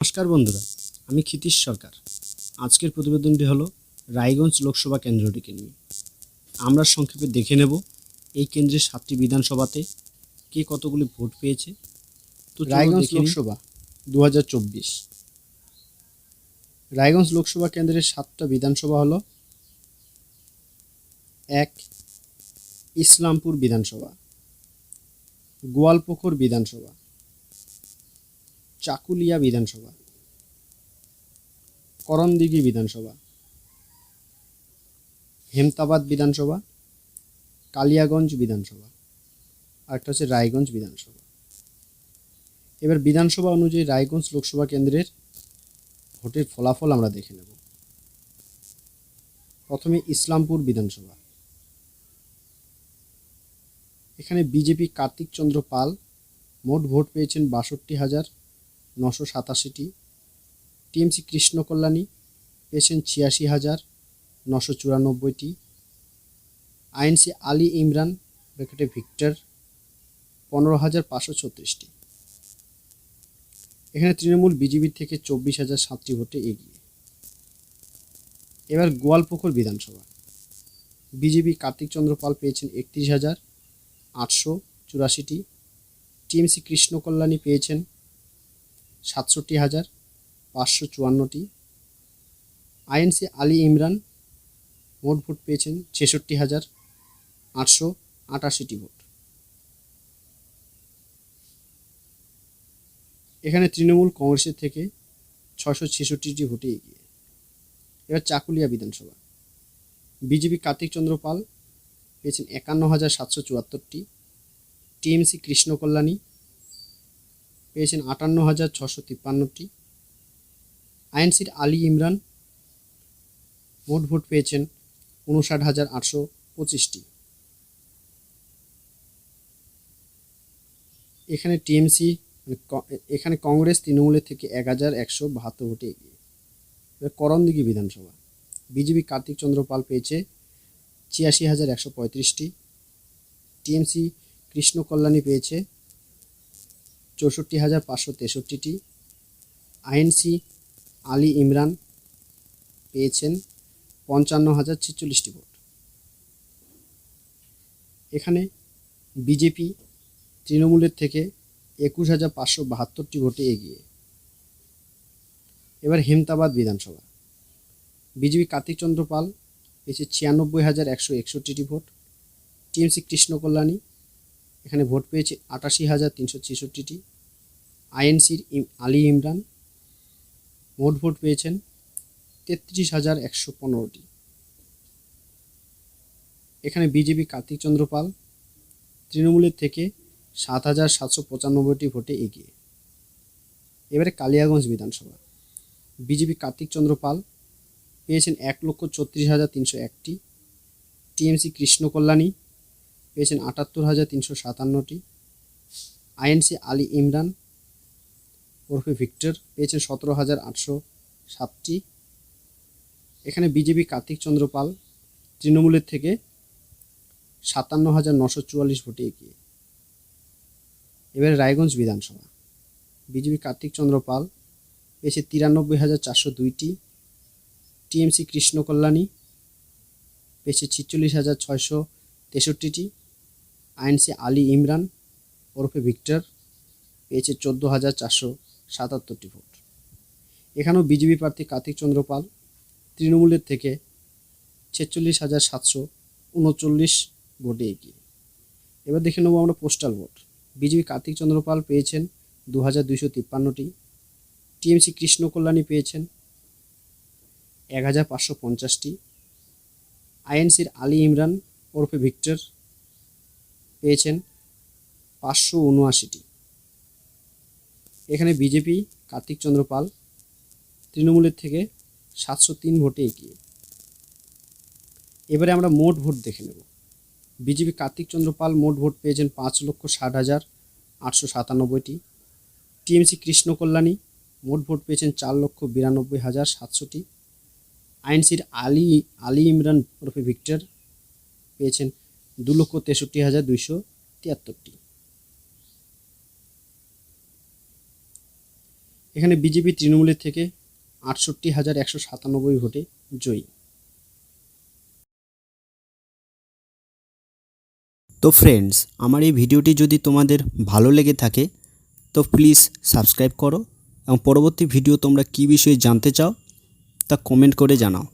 নমস্কার বন্ধুরা আমি ক্ষিতীশ সরকার। আজকের প্রতিবেদনটি হলো রায়গঞ্জ লোকসভা কেন্দ্রটিকে নিয়ে। আমরা সংক্ষেপে দেখে নেব এই কেন্দ্রের সাতটি বিধানসভাতে কে কতগুলি ভোট পেয়েছে। তো রায়গঞ্জ লোকসভা দু হাজার চব্বিশ। রায়গঞ্জ লোকসভা কেন্দ্রের সাতটা বিধানসভা হলো এক ইসলামপুর বিধানসভা গোয়ালপুকুর বিধানসভা চাকুলিয়া বিধানসভা, করণদিঘি বিধানসভা, হেমতাবাদ বিধানসভা, কালিয়াগঞ্জ বিধানসভা আরেকটা হচ্ছে রায়গঞ্জ বিধানসভা। এবার বিধানসভা অনুযায়ী রায়গঞ্জ লোকসভা কেন্দ্রের ভোটের ফলাফল আমরা দেখে নেব। প্রথমে ইসলামপুর বিধানসভা। এখানে বিজেপি কার্তিক চন্দ্র পাল মোট ভোট পেয়েছেন বাষট্টি হাজার নশো সাতাশিটি। টিএমসি কৃষ্ণ কল্যাণী পেয়েছেন ছিয়াশি হাজার, নশো চুরানব্বইটি। আইএনসি আলী ইমরান, ব্র্যাকেটে ভিক্টর, পনেরো হাজার পাঁচশো ছত্রিশটি। এখানে তৃণমূল বিজেপির থেকে চব্বিশ হাজার সাতটি ভোটে এগিয়ে। এবার গোয়ালপুকুর বিধানসভা। বিজেপি কার্তিক চন্দ্র পাল পেয়েছেন একত্রিশ হাজার আটশো চুরাশিটি। টিএমসি কৃষ্ণ কল্যাণী পেয়েছেন সাতষট্টি হাজার, পাঁচশো চুয়ান্নটি। আইএনসি আলী ইমরান মোট ভোট পেয়েছেন ছেষট্টি হাজার, আটশো আটাশিটি ভোট। এখানে তৃণমূল কংগ্রেসের থেকে ছশো ছেষট্টিটি ভোটে এগিয়ে। এবার চাকুলিয়া বিধানসভা। বিজেপি কার্তিক চন্দ্র পাল পেয়েছেন একান্ন হাজার সাতশো চুয়াত্তরটি। টিএমসি কৃষ্ণ কল্যাণী পেয়েছেন আটান্ন হাজার ছশো তিপ্পান্নটি। আইএনসির আলী ইমরান মোট ভোট পেয়েছেন উনষাট হাজার আটশো পঁচিশটি। এখানে টিএমসি মানে এখানে কংগ্রেস তৃণমূলের থেকে এক হাজার একশো বাহাত্তর ভোটে এগিয়ে। এবার করণদিঘি বিধানসভা। বিজেপি কার্তিক চন্দ্র পাল পেয়েছে ছিয়াশি হাজার একশো পঁয়ত্রিশটি। টিএমসি কৃষ্ণ কল্যাণী পেয়েছে চৌষট্টি হাজার পাঁচশো তেষট্টিটি আইএনসি আলী ইমরান পেয়েছেন পঞ্চান্ন হাজার ছেচল্লিশটি ভোট। এখানে বিজেপি তৃণমূলের থেকে একুশ হাজার পাঁচশো বাহাত্তরটি ভোটে এগিয়ে। এবার হেমতাবাদ বিধানসভা। বিজেপি কার্তিক চন্দ্র পাল পেয়েছে ছিয়ানব্বই হাজার একশো একষট্টিটি ভোট। টিএমসি কৃষ্ণ কল্যাণী এখানে ভোট পেয়েছে আটাশি হাজার তিনশো ছেষট্টিটি। আইএনসির আলী ইমরান মোট ভোট পেয়েছেন তেত্রিশ হাজার একশো পনেরোটি। এখানে বিজেপি কার্তিক চন্দ্র পাল তৃণমূলের থেকে সাত হাজার সাতশো পঁচানব্বইটি ভোটে এগিয়ে। এবারে কালিয়াগঞ্জ বিধানসভা। বিজেপি কার্তিক চন্দ্র পাল পেয়েছেন এক লক্ষ ছত্রিশ হাজার তিনশো একটি। টিএমসি কৃষ্ণ কল্যাণী পেয়েছেন আটাত্তর হাজার তিনশো সাতান্নটি। আইএনসি আলী ইমরান ওরফে ভিক্টর পেয়েছেন সতেরো হাজার আটশো সাতটি। এখানে বিজেপি কার্তিক চন্দ্র পাল তৃণমূলের থেকে সাতান্ন হাজার নশো চুয়াল্লিশ ভোটে এগিয়ে। এবারে রায়গঞ্জ বিধানসভা। বিজেপি কার্তিক চন্দ্র পাল পেয়েছে তিরানব্বই হাজার চারশো দুইটি। টিএমসি কৃষ্ণ কল্যাণী পেয়েছে ছিচল্লিশ হাজার ছয়শো তেষট্টিটি। আইএনসি আলী ইমরান ওরফে ভিক্টর পেয়েছে চোদ্দ হাজার চারশো সাতাত্তরটি ভোট। এখানেও বিজেপি প্রার্থী কার্তিক চন্দ্র পাল তৃণমূলের থেকে ছেচল্লিশ হাজার সাতশো উনচল্লিশ ভোটে এগিয়ে। এবার দেখে নেব আমরা postal vote. BJP Kartik Chandra Pal পেয়েছেন দু হাজার দুইশো তিপ্পান্নটি। টিএমসি কৃষ্ণ কল্যাণী পেয়েছেন এক হাজার পাঁচশো পঞ্চাশটি। আইএনসির আলী ইমরান ওরফে ভিক্টর পেয়েছেন পাঁচশো উনআশিটি। এখানে বিজেপি, কার্তিক চন্দ্র পাল, তৃণমূলের থেকে সাতশো তিন ভোটে এগিয়ে। এবারে আমরা মোট ভোট দেখে নেব। বিজেপি, কার্তিক চন্দ্র পাল মোট ভোট পেয়েছেন পাঁচ লক্ষ ষাট হাজার আটশো সাতানব্বইটি। টিএমসি, কৃষ্ণ কল্যাণী মোট ভোট পেয়েছেন চার লক্ষ বিরানব্বই হাজার সাতশোটি। আইনসির আলী আলী ইমরান ওরফে ভিক্টর পেয়েছেন দু লক্ষ তেষট্টি হাজার দুইশো তিয়াত্তরটি। এখানে বিজেপি তৃণমূলের থেকে আটষট্টি হাজার একশো সাতানব্বই ভোটে জয়ী। তো ফ্রেন্ডস আমার এই ভিডিওটি যদি তোমাদের ভালো লেগে থাকে, তো প্লিজ সাবস্ক্রাইব করো এবং পরবর্তী ভিডিও তোমরা কী বিষয়ে জানতে চাও, তা কমেন্ট করে জানাও।